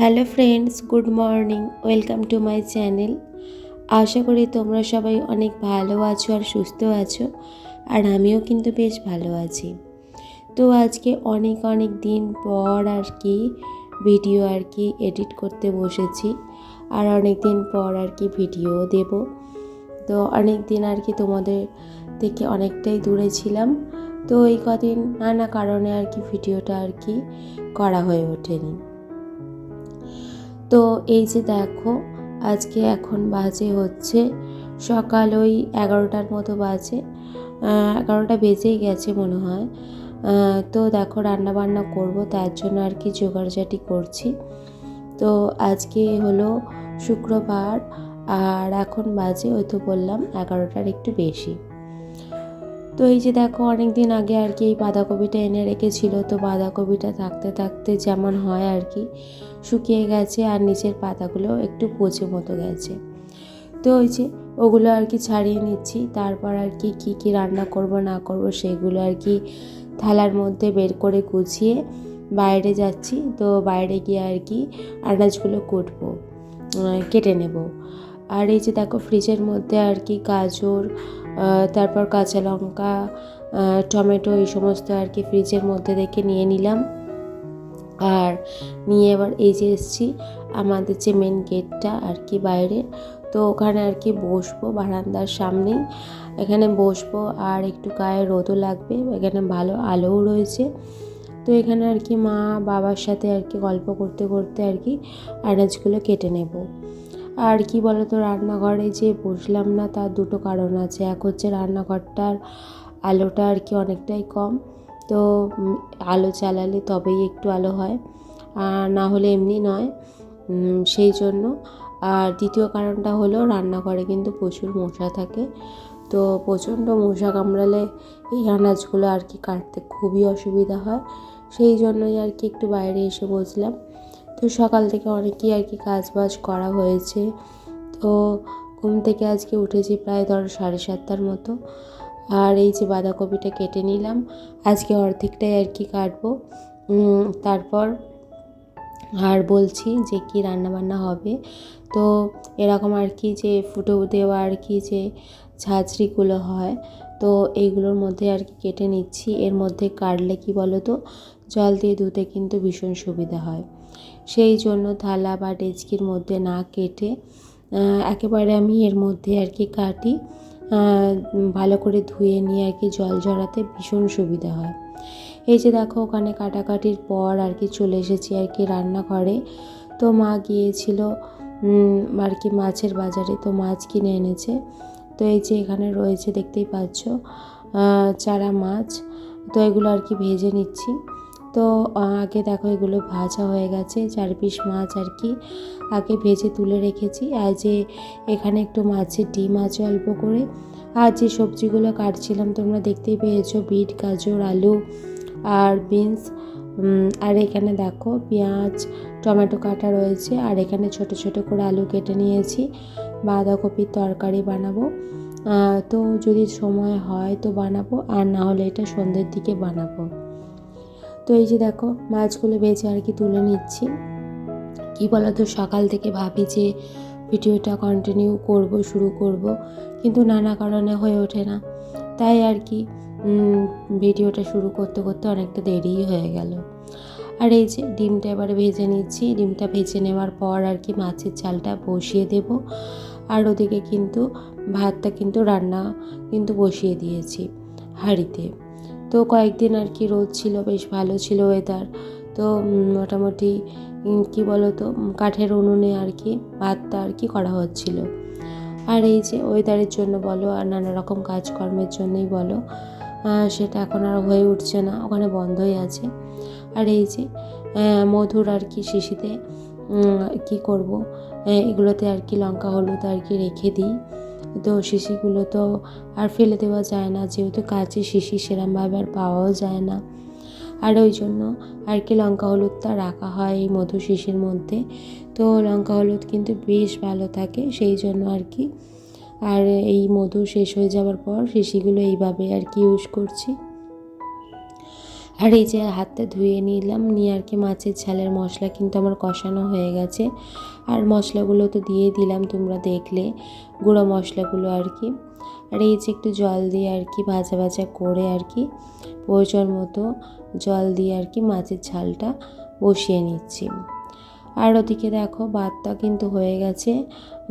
Hello friends, good morning, welcome to my channel. আশা করি তোমরা সবাই অনেক ভালো আছো আর সুস্থ আছো, আর আমিও কিন্তু বেশ ভালো আছি। তো আজকে অনেক অনেক দিন পর আর কি ভিডিও আর কি এডিট করতে বসেছি, আর অনেক দিন পর আর কি ভিডিও দেব। তো অনেক দিন আর কি তোমাদের থেকে অনেকটাই দূরে ছিলাম, তো এই কদিন নানা কারণে আর কি ভিডিওটা আর কি করা হয়ে ওঠেনি। তো এই যে দেখো, আজকে এখন বাজে হচ্ছে সকাল ওই এগারোটার মতো বাজে। এগারোটা বেজেই গেছে মনে হয়। তো দেখো রান্না বান্না করব, তার জন্য আর কি জোগাড়জাটি করছি। তো আজকে হলো শুক্রবার, আর এখন বাজে ওই তো বললাম এগারোটার একটু বেশি। তো এই যে দেখো অনেক দিন আগে আর কি এই বাঁধাকপিটা এনে রেখেছিল। তো বাঁধাকপিটা থাকতে থাকতে যেমন হয় আর কি, শুকিয়ে গেছে আর নিচের পাতাগুলো একটু পচে মতো গেছে। তো ওই যে ওগুলো আর কি ছাড়িয়ে নিচ্ছি। তারপর আর কি, কী কী রান্না করব, না করব সেগুলো আর কি থালার মধ্যে বের করে গুছিয়ে বাইরে যাচ্ছি। তো বাইরে গিয়ে আর কি আনাজগুলো কুটবো কেটে নেব। আর এই যে দেখো, ফ্রিজের মধ্যে আর কি গাজর তারপর কাঁচা লঙ্কা টমেটো এই সমস্ত আর কি ফ্রিজের মধ্যে রেখে নিয়ে নিলাম। আর নিয়ে এবার এই যে এসছি আমাদের যে মেন গেটটা আর কি বাইরে, তো ওখানে আর কি বসবো বারান্দার সামনেই। এখানে বসবো আর একটু গায়ে রোদও লাগবে, এখানে ভালো আলোও রয়েছে। তো এখানে আর কি মা বাবার সাথে আর কি গল্প করতে করতে আর কি আনাজগুলো কেটে নেব। আর কি বলতো, রান্নাঘরে যে বসলাম না, তার দুটো কারণ আছে। এক হচ্ছে রান্নাঘরটার আলোটা আর কি অনেকটাই কম। তো আলো চালালে তবেই একটু আলো হয়। আর না হলে এমনি নয় সেই জন্য। আর দ্বিতীয় কারণটা হলো, রান্নাঘরে কিন্তু প্রচুর মশা থাকে। তো প্রচণ্ড মশা কামড়ালে এই আনাজগুলো আর কি কাটতে খুবই অসুবিধা হয়। সেই জন্যই আর কি একটু বাইরে এসে বসলাম। তো সকাল থেকে অনেকই আর কি কাজ বাজ করা হয়েছে। তো ঘুম থেকে আজকে উঠেছি প্রায় ধরো সাড়ে সাতটার মতো। আর এই যে বাঁধাকপিটা কেটে নিলাম, আজকে অর্ধেকটাই আর কি কাটবো। তারপর আর বলছি যে কি রান্না বান্না হবে। তো এরকম আর কি যে ফুটো দেওয়া আর কি যে ঝাঁঝরিগুলো হয়, তো এইগুলোর মধ্যে আর কি কেটে নিচ্ছি। এর মধ্যে কাটলে কি বলো তো জল দিয়ে ধুতে কিন্তু ভীষণ সুবিধা হয়। সেই জন্য থালা বা ডেচকির মধ্যে না কেটে একেবারে আমি এর মধ্যে আর কি কাটি ভালো করে ধুয়ে নিয়ে আর কি জল ঝরাতে ভীষণ সুবিধা হয়। এই যে দেখো, ওখানে কাটাকাটির পর আর কি চলে এসেছি আর কি রান্নাঘরে। তো মা গিয়েছিল আর কি মাছের বাজারে, তো মাছ কিনে এনেছে। তো এই যে এখানে রয়েছে, দেখতেই পাচ্ছ চারা মাছ। তো এগুলো আর কি ভেজে নিচ্ছি। তো আগে দেখো এগুলো ভাজা হয়ে গেছে চার পিস মাছ আর কি। আগে ভেজে তুলে রেখেছি। আর যে এখানে একটু মাছের ডিম আছে অল্প করে। আর যে সবজিগুলো কাটছিলাম, তোমরা দেখতেই পেয়েছ, বিট, গাজর, আলু আর বিনস। আর এখানে দেখো পেঁয়াজ, টমেটো কাটা রয়েছে। আর এখানে ছোট ছোট করে আলু কেটে নিয়েছি। বাঁধাকপির তরকারি বানাবো। তো যদি সময় হয় তো বানাবো। আর না হলে এটা সন্ধ্যের দিকে বানাবো। তো এই যে দেখো, মাছগুলো বেছে আর কি তুলে নিচ্ছি। কি বলতো, সকাল থেকে ভাবি যে ভিডিওটা কন্টিনিউ করব, শুরু করব, কিন্তু নানা কারণে হয়ে ওঠে না। তাই আর কি ভিডিওটা শুরু করতে করতে অনেকটা দেরিই হয়ে গেল। আর এই যে ডিমটা এবারে ভেজে নিচ্ছি। ডিমটা ভেজে নেওয়ার পর আর কি মাছের চালটা বসিয়ে দেব। আর ওদিকে কিন্তু ভাতটা কিন্তু রান্না কিন্তু বসিয়ে দিয়েছি হাঁড়িতে। তো কয়েকদিন আর কি রোদ ছিল, বেশ ভালো ছিল ওয়েদার তো মোটামুটি কি বলো তো কাঠের উনুনে আর কি ভাতটা আর কি করা হচ্ছিল। আর এই যে ওয়েদারের জন্য বলো, আর নানা রকম কাজকর্মের জন্যই বলো সেটা এখন আর হয়ে উঠছে না, ওখানে বন্ধই আছে। আর এই যে মধুর আর কি শিশিতে কি করব এগুলোতে আর কি লঙ্কা, হলুদ আর কি রেখে দিই। তো শিশিগুলো তো আর ফেলে দেওয়া যায় না, যেহেতু কাঁচের শিশি সেরমভাবে আর পাওয়াও যায় না। আর ওই জন্য আর কি লঙ্কা হলুদটা রাখা হয় এই মধু শিশির মধ্যে। তো লঙ্কা হলুদ কিন্তু বেশ ভালো থাকে, সেই জন্য আর কি। আর এই মধু শেষ হয়ে যাওয়ার পর শিশিগুলো এইভাবে আর কি ইউজ করছি। আর এই যে হাতটা ধুয়ে নিলাম, নিয়ে আর কি মাছের ঝালের মশলা কিন্তু আমার কষানো হয়ে গেছে। আর মশলাগুলো তো দিয়ে দিলাম তোমরা দেখলে, গুঁড়ো মশলাগুলো আর কি। আর এই যে একটু জল দিয়ে আর কি ভাজা ভাজা করে আর কি, প্রয়োজন মতো জল দিয়ে আর কি মাছের ঝালটা বসিয়ে নিচ্ছি। আর ওদিকে দেখো ভাতটা কিন্তু হয়ে গেছে।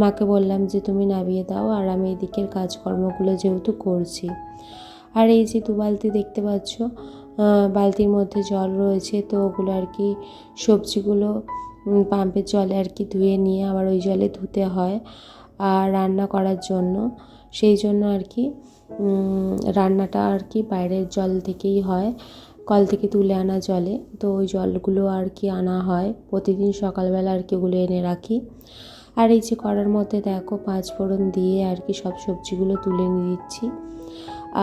মাকে বললাম যে, তুমি নামিয়ে দাও আর আমি এদিকের কাজকর্মগুলো যেহেতু করছি। আর এই যে দু বালতি দেখতে পাচ্ছ বালতির মধ্যে জল রয়েছে, তো ওগুলো আর কি সবজিগুলো পাম্পের জলে আর কি ধুয়ে নিয়ে আবার ওই জলে ধুতে হয় আর রান্না করার জন্য। সেই জন্য আর কি রান্নাটা আর কি বাইরের জল থেকেই হয়, কল থেকে তুলে আনা জলে। তো ওই জলগুলো আর কি আনা হয়, প্রতিদিন সকালবেলা আর কি ওগুলো এনে রাখি। আর এই যে করার মধ্যে দেখো পাঁচ ফোড়ন দিয়ে আর কি সব সবজিগুলো তুলে নিয়ে দিচ্ছি।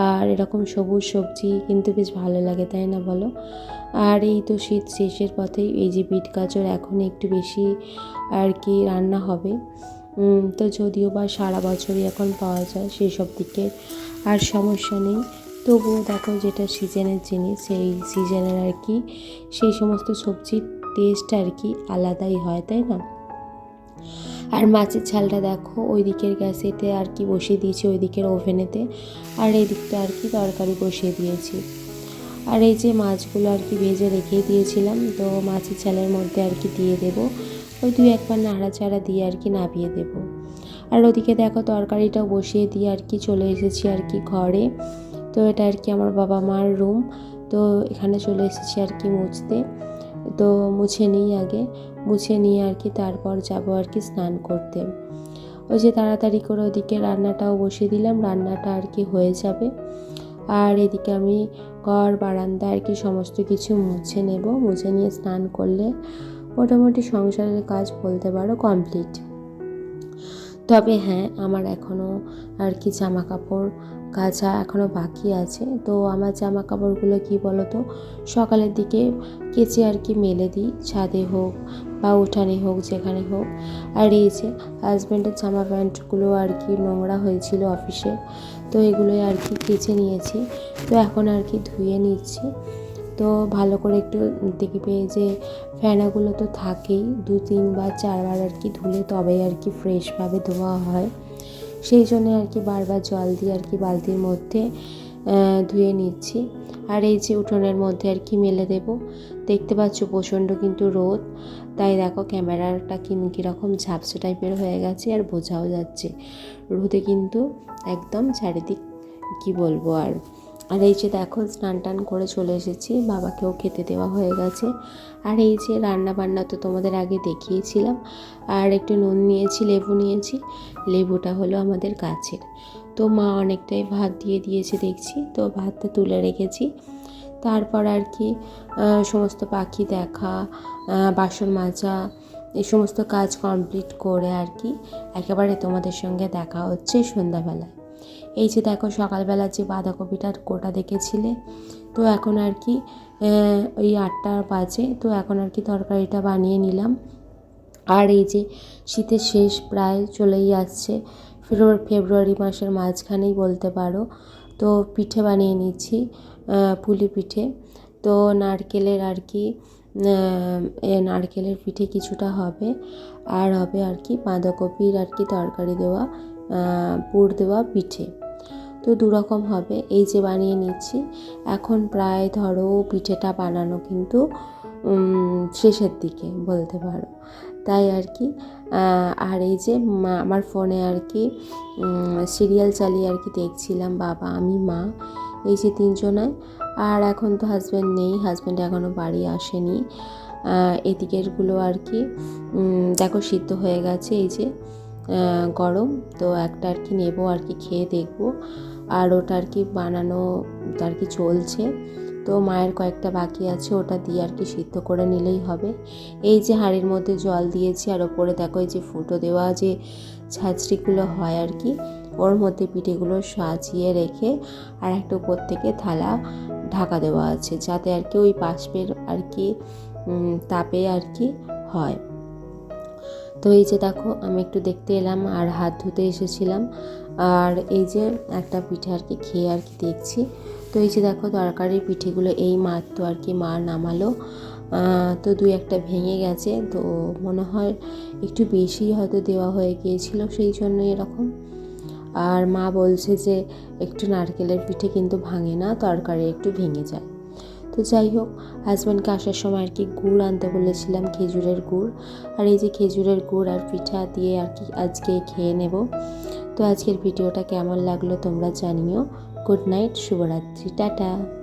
আর এরকম সবুজ সবজি কিন্তু বেশ ভালো লাগে, তাই না বলো? আর এই তো শীত শেষের পথেই এই যে বিট গাজর এখন একটু বেশি আর কি রান্না হবে। তো যদিও বা সারা বছরই এখন পাওয়া যায় সেই সব দিকে আর সমস্যা নেই। তবুও দেখো যেটা সিজনের জিনিস সেই সিজনের আর কি সেই সমস্ত সবজির টেস্ট আর কি আলাদাই হয়, তাই না? আর মাছের ঝালটা দেখো ওই দিকের গ্যাসেতে আর কি বসিয়ে দিয়েছি ওই দিকের ওভেনেতে আর এই দিকটা আর কি তরকারি বসিয়ে দিয়েছি। আর এই যে মাছগুলো আর কি ভেজে রেখে দিয়েছিলাম, তো মাছের ঝালের মধ্যে আর কি দিয়ে দেবো। ওই দুই একবার নাড়াচাড়া দিয়ে আর কি নাবিয়ে দেবো। আর ওদিকে দেখো তরকারিটাও বসিয়ে দিয়ে আর কি চলে এসেছি আর কি ঘরে। তো এটা আর কি আমার বাবা মার রুম তো এখানে চলে এসেছি আর কি মুছতে। তো মুছে নিই আগে। মুছে নিয়ে আর কি তারপর যাব আর কি স্নান করতে। ওই যে তাড়াতাড়ি করে ওদিকে রান্নাটাও বসিয়ে দিলাম, রান্নাটা আর কি হয়ে যাবে। আর এদিকে আমি ঘর, বারান্দা আর কি সমস্ত কিছু মুছে নেব। মুছে নিয়ে স্নান করলে মোটামুটি সংসারের কাজ বলতে পারো কমপ্লিট তবে হ্যাঁ আমার এখনও আর কি জামা কাপড় কাচা এখনও বাকি আছে। তো আমার জামা কাপড়গুলো কি বলো তো সকালের দিকে কেচে আর কি মেলে দিই, ছাদে হোক বা উঠানে হোক, যেখানে হোক। আর এই যে হাজব্যান্ডের জামা প্যান্টগুলো আর কি নোংরা হয়েছিল অফিসে, তো এগুলোই আর কি কেচে নিয়েছি। তো এখন আর কি ধুয়ে নিচ্ছি। তো ভালো করে একটু দেখবে যে ফেনাগুলো তো থাকেই দু তিনবার চারবার আর কি ধুলে তবেই আর কি ফ্রেশভাবে ধোয়া হয়। সেই জন্য আর কি বারবার জল দিয়ে আর কি বালতির মধ্যে ধুয়ে নিচ্ছি। আর এই যে উঠোনের মধ্যে আর কি মেলে দেব। দেখতে পাচ্ছ প্রচণ্ড কিন্তু রোদ। তাই দেখো ক্যামেরাটা কিন্তু কীরকম ঝাপসা টাইপের হয়ে গেছে আর বোঝাও যাচ্ছে। রোদে কিন্তু একদম চারিদিক কি বলব আর আর এই যে দেখো, স্নান টান করে চলে এসেছি। বাবাকেও খেতে দেওয়া হয়ে গেছে। আর এই যে রান্না বান্না তো তোমাদের আগে দেখিয়েছিলাম। আর একটু নুন নিয়েছি, লেবু নিয়েছি। লেবুটা হলো আমাদের গাছের। তো মা অনেকটাই ভাত দিয়ে দিয়েছে, দেখছি। তো ভাতটা তুলে রেখেছি। তারপর আর কি সমস্ত পাখি দেখা বাসন মাজা, এই সমস্ত কাজ কমপ্লিট করে আর কি, একেবারে তোমাদের সঙ্গে দেখা হচ্ছে সন্ধ্যাবেলায়। এই যে দেখো সকালবেলা যে বাঁধাকপিটার কোটা দেখেছিলে, তো এখন আর কি ওই আটটা বাজে, তো এখন আর কি তরকারিটা বানিয়ে নিলাম। আর এই যে শীতের শেষ প্রায় চলেই আসছে ফেব্রুয়ারি মাসের মাঝখানেই বলতে পারো। তো পিঠে বানিয়ে নিচ্ছি পুলি পিঠে। তো নারকেলের আর কি নারকেলের পিঠে কিছুটা হবে, আর হবে আর কি বাঁধাকপির আর কি তরকারি দেওয়া। পুর দেওয়া পিঠে। তো দুরকম হবে। এই যে বানিয়ে নিচ্ছি। এখন প্রায় ধরো পিঠেটা বানানো কিন্তু শেষের দিকে বলতে পারো। তাই আর কি। আর এই যে মা- আমার ফোনে আর কি সিরিয়াল চালিয়ে আর কি দেখছিলাম বাবা, আমি, মা, এই যে তিনজনায় আর এখন তো হাজব্যান্ড নেই হাজব্যান্ড এখনও বাড়ি আসেনি। এদিকেরগুলো আর কি দেখো সিদ্ধ হয়ে গেছে, এই যে। গরম, তো একটা আর কি নেব, আর কি খেয়ে দেখব। আর ওটা আর কি বানানো আর কি চলছে। তো মায়ের কয়েকটা বাকি আছে, ওটা দিয়ে আর কি সিদ্ধ করে নিলেই হবে। এই যে হাঁড়ির মধ্যে জল দিয়েছি, আর ওপরে দেখো এই যে ফুটো দেওয়া যে ছাঁচড়িগুলো হয় আর কি, ওর মধ্যে পিঠেগুলো সাজিয়ে রেখে আর একটা উপর থেকে থালা ঢাকা দেওয়া আছে, যাতে আর কি ওই বাষ্পের আর কি তাপে আর কি হয়। তো এই যে দেখো, আমি একটু দেখতে এলাম আর হাত ধুতে এসেছিলাম। আর এই যে একটা পিঠে আর কি খেয়ে আর কি দেখছি। তো এই যে দেখো, তরকারির পিঠেগুলো এই মাত্র আর কি মা নামালো। তো দুই একটা ভেঙে গেছে। তো মনে হয় একটু বেশি হয়তো দেওয়া হয়ে গিয়েছিল সেই জন্য এরকম। আর মা বলছে যে, একটু নারকেলের পিঠে কিন্তু ভাঙে না, তরকারি একটু ভেঙে যায়। তো যাই হোক, হাজব্যান্ডকে আসার সময় আর কি গুড় আনতে বলেছিলাম, খেজুরের গুড়। আর এই যে খেজুরের গুড় আর পিঠা দিয়ে আর কি আজকে খেয়ে নেব। তো আজকের ভিডিওটা কেমন লাগল তোমরা জানিও। গুড নাইট, শুভরাত্রি, টাটা।